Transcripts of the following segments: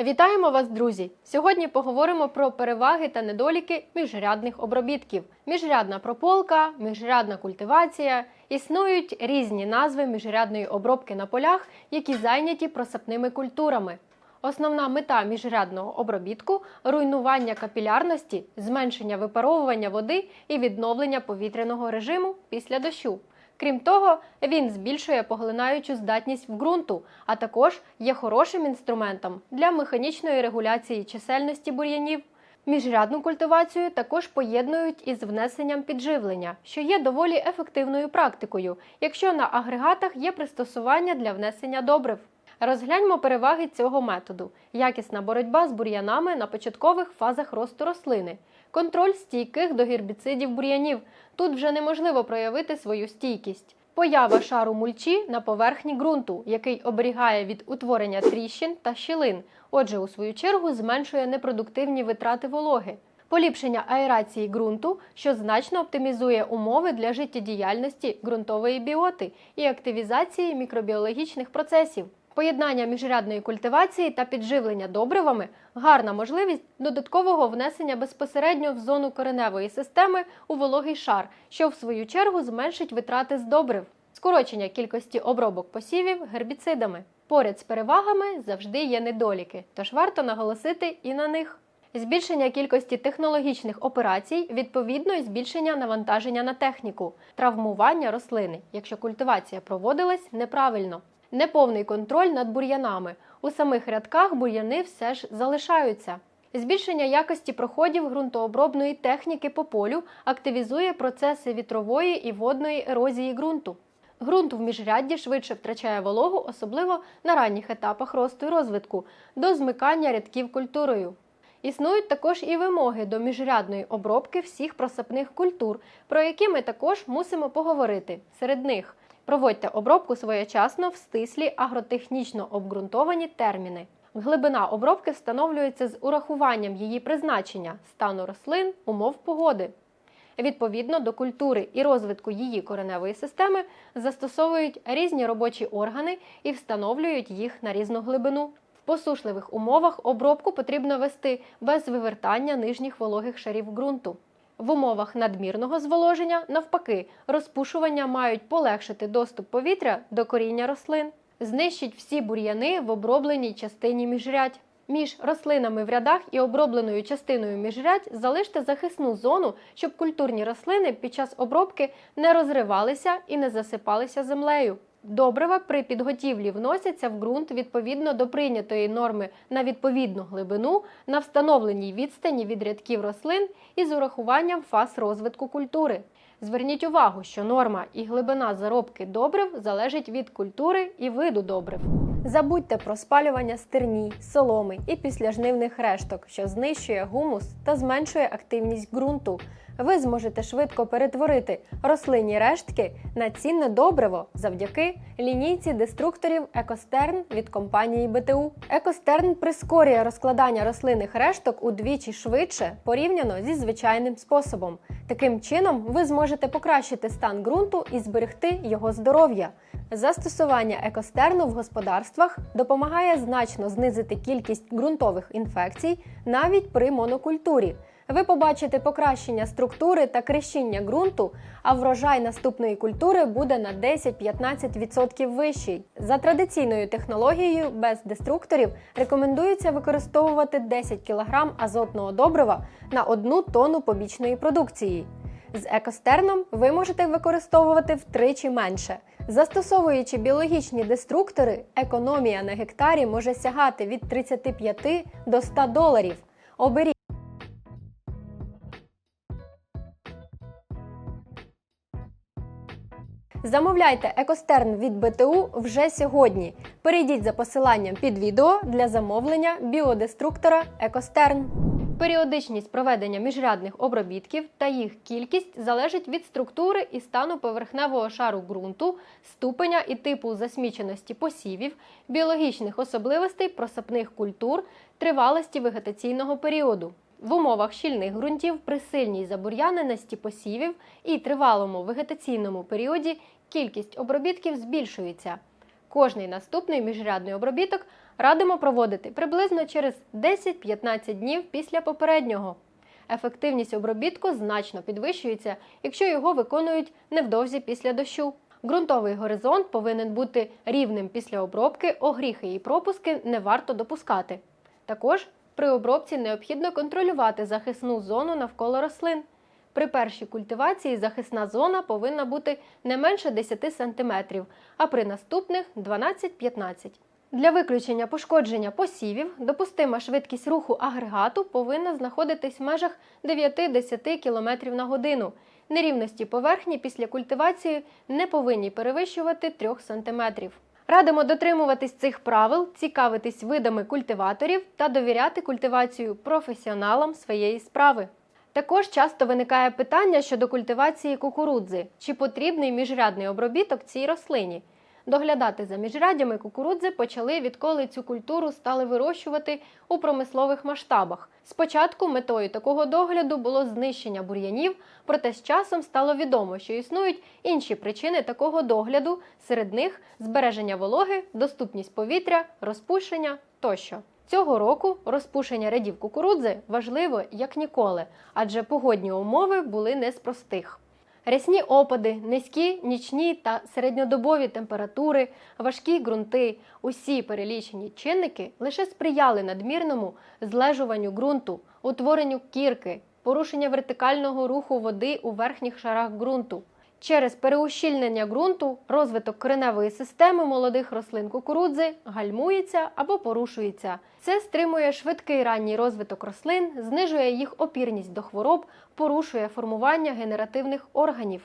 Вітаємо вас, друзі! Сьогодні поговоримо про переваги та недоліки міжрядних обробітків. Міжрядна прополка, міжрядна культивація. Існують різні назви міжрядної обробки на полях, які зайняті просапними культурами. Основна мета міжрядного обробітку руйнування капілярності, зменшення випаровування води і відновлення повітряного режиму після дощу. Крім того, він збільшує поглинаючу здатність в ґрунту, а також є хорошим інструментом для механічної регуляції чисельності бур'янів. Міжрядну культивацію також поєднують із внесенням підживлення, що є доволі ефективною практикою, якщо на агрегатах є пристосування для внесення добрив. Розгляньмо переваги цього методу: якісна боротьба з бур'янами на початкових фазах росту рослини, контроль стійких до гербіцидів бур'янів. Тут вже неможливо проявити свою стійкість. Поява шару мульчі на поверхні ґрунту, який оберігає від утворення тріщин та щілин, отже, у свою чергу зменшує непродуктивні витрати вологи. Поліпшення аерації ґрунту, що значно оптимізує умови для життєдіяльності ґрунтової біоти і активізації мікробіологічних процесів. Поєднання міжрядної культивації та підживлення добривами гарна можливість додаткового внесення безпосередньо в зону кореневої системи у вологий шар, що в свою чергу зменшить витрати з добрив, скорочення кількості обробок посівів гербіцидами. Поряд з перевагами завжди є недоліки, тож варто наголосити і на них. Збільшення кількості технологічних операцій, відповідно збільшення навантаження на техніку, травмування рослини, якщо культивація проводилась неправильно, неповний контроль над бур'янами. У самих рядках бур'яни все ж залишаються. Збільшення якості проходів ґрунтообробної техніки по полю активізує процеси вітрової і водної ерозії ґрунту. Ґрунт в міжрядді швидше втрачає вологу, особливо на ранніх етапах росту і розвитку, до змикання рядків культурою. Існують також і вимоги до міжрядної обробки всіх просапних культур, про які ми також мусимо поговорити. Серед них проводьте обробку своєчасно в стислі агротехнічно обґрунтовані терміни. Глибина обробки встановлюється з урахуванням її призначення, стану рослин, умов погоди. Відповідно до культури і розвитку її кореневої системи застосовують різні робочі органи і встановлюють їх на різну глибину. В посушливих умовах обробку потрібно вести без вивертання нижніх вологих шарів ґрунту. В умовах надмірного зволоження, навпаки, розпушування мають полегшити доступ повітря до коріння рослин, знищить всі бур'яни в обробленій частині міжрядь. Між рослинами в рядах і обробленою частиною міжрядь залиште захисну зону, щоб культурні рослини під час обробки не розривалися і не засипалися землею. Добрива при підготівлі вносяться в ґрунт відповідно до прийнятої норми на відповідну глибину на встановленій відстані від рядків рослин і з урахуванням фаз розвитку культури. Зверніть увагу, що норма і глибина заробки добрив залежить від культури і виду добрив. Забудьте про спалювання стерні, соломи і післяжнивних решток, що знищує гумус та зменшує активність ґрунту. Ви зможете швидко перетворити рослинні рештки на цінне добриво завдяки лінійці деструкторів Екостерн від компанії БТУ. Екостерн прискорює розкладання рослинних решток удвічі швидше порівняно зі звичайним способом. Таким чином, ви зможете покращити стан ґрунту і зберегти його здоров'я. Застосування екостерну в господарствах допомагає значно знизити кількість ґрунтових інфекцій навіть при монокультурі. Ви побачите покращення структури та крещіння ґрунту, а врожай наступної культури буде на 10-15% вищий. За традиційною технологією без деструкторів рекомендується використовувати 10 кг азотного добрива на 1 тонну побічної продукції. З екостерном ви можете використовувати втричі менше. Застосовуючи біологічні деструктори, економія на гектарі може сягати від 35 до 100 доларів. Оберіть Замовляйте екостерн від БТУ вже сьогодні. Перейдіть за посиланням під відео для замовлення біодеструктора Екостерн. Періодичність проведення міжрядних обробітків та їх кількість залежить від структури і стану поверхневого шару ґрунту, ступеня і типу засміченості посівів, біологічних особливостей просапних культур, тривалості вегетаційного періоду. В умовах щільних ґрунтів при сильній забур'яненості посівів і тривалому вегетаційному періоді кількість обробітків збільшується. Кожний наступний міжрядний обробіток радимо проводити приблизно через 10-15 днів після попереднього. Ефективність обробітку значно підвищується, якщо його виконують невдовзі після дощу. Ґрунтовий горизонт повинен бути рівним після обробки, огріхи і пропуски не варто допускати. Також при обробці необхідно контролювати захисну зону навколо рослин. При першій культивації захисна зона повинна бути не менше 10 см, а при наступних 12-15 Для виключення пошкодження посівів допустима швидкість руху агрегату повинна знаходитись в межах 9-10 км на годину. Нерівності поверхні після культивації не повинні перевищувати 3 см. Радимо дотримуватись цих правил, цікавитись видами культиваторів та довіряти культивацію професіоналам своєї справи. Також часто виникає питання щодо культивації кукурудзи, чи потрібний міжрядний обробіток цій рослині. Доглядати за міжрядями кукурудзи почали відколи цю культуру стали вирощувати у промислових масштабах. Спочатку метою такого догляду було знищення бур'янів, проте з часом стало відомо, що існують інші причини такого догляду, серед них збереження вологи, доступність повітря, розпушення тощо. Цього року розпушення рядів кукурудзи важливо як ніколи, адже погодні умови були не з простих. Рясні опади, низькі нічні та середньодобові температури, важкі ґрунти усі перелічені чинники лише сприяли надмірному злежуванню ґрунту, утворенню кірки, порушення вертикального руху води у верхніх шарах ґрунту. Через переущільнення ґрунту розвиток кореневої системи молодих рослин кукурудзи гальмується або порушується. Це стримує швидкий ранній розвиток рослин, знижує їх опірність до хвороб, порушує формування генеративних органів.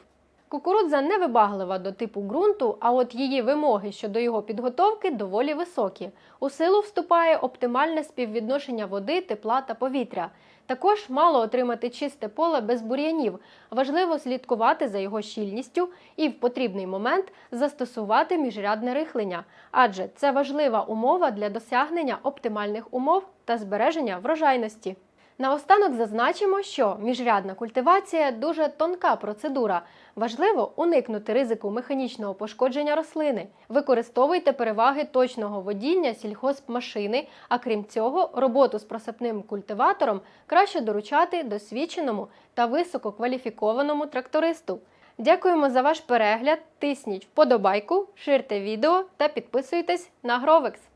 Кукурудза невибаглива до типу ґрунту, а от її вимоги щодо його підготовки доволі високі. У силу вступає оптимальне співвідношення води, тепла та повітря. Також мало отримати чисте поле без бур'янів. Важливо слідкувати за його щільністю і в потрібний момент застосувати міжрядне рихлення, адже це важлива умова для досягнення оптимальних умов та збереження врожайності. Наостанок зазначимо, що міжрядна культивація дуже тонка процедура. Важливо уникнути ризику механічного пошкодження рослини. Використовуйте переваги точного водіння сільхозмашини, а крім цього, роботу з просипним культиватором краще доручати досвідченому та висококваліфікованому трактористу. Дякуємо за ваш перегляд. Тисніть вподобайку, ширте відео та підписуйтесь на Гровекс.